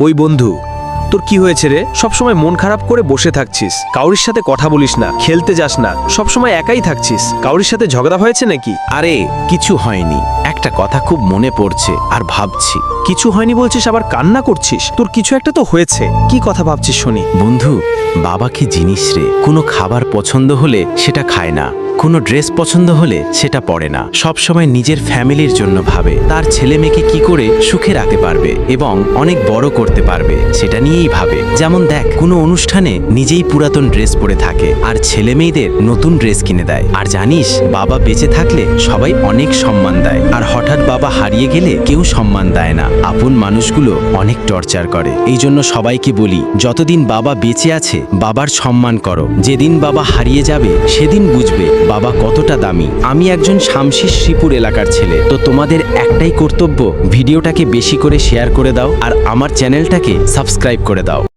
ওই বন্ধু, তোর কি হয়েছে রে? সবসময় মন খারাপ করে বসে থাকছিস। কাউরির সাথে কথা বলিস না, খেলতে যাস না। সবসময় একাই থাকছিস। কাউরির সাথে ঝগড়া হয়েছে নাকি? আরে, কিছু হয়নি। একটা কথা খুব মনে পড়ছে আর ভাবছি। কিছু হয়নি বলছিস, আবার কান্না করছিস? তোর কিছু একটা তো হয়েছে। কি কথা ভাবছিস শুনি? বন্ধু, বাবা কি জিনিস রে? কোনো খাবার পছন্দ হলে সেটা খায় না। কোনো ড্রেস পছন্দ হলে সেটা পরে না। সব সময় নিজের ফ্যামিলির জন্য ভাবে। তার ছেলে মেয়েকে কি করে সুখে রাখতে পারবে এবং অনেক বড় করতে পারবে, সেটা নিয়েই ভাবে। যেমন দেখ, কোনো অনুষ্ঠানে নিজেই পুরাতন ড্রেস পরে থাকে আর ছেলে মেয়েদের নতুন ড্রেস কিনে দেয়। আর জানিস, বাবা বেঁচে থাকলে সবাই অনেক সম্মান দেয়। আর হঠাৎ বাবা হারিয়ে গেলে কেউ সম্মান দেয় না। আপন মানুষগুলো অনেক টর্চার করে। এই জন্য সবাইকে বলি, যতদিন বাবা বেঁচে আছে, বাবার সম্মান করো। যেদিন বাবা হারিয়ে যাবে, সেদিন বুঝবে বাবা কতটা দামি। আমি একজন শামশির শ্রীপুর এলাকার ছেলে। তো তোমাদের একটাই কর্তব্য, ভিডিওটাকে বেশি করে শেয়ার করে দাও আর আমার চ্যানেলটাকে সাবস্ক্রাইব করে দাও।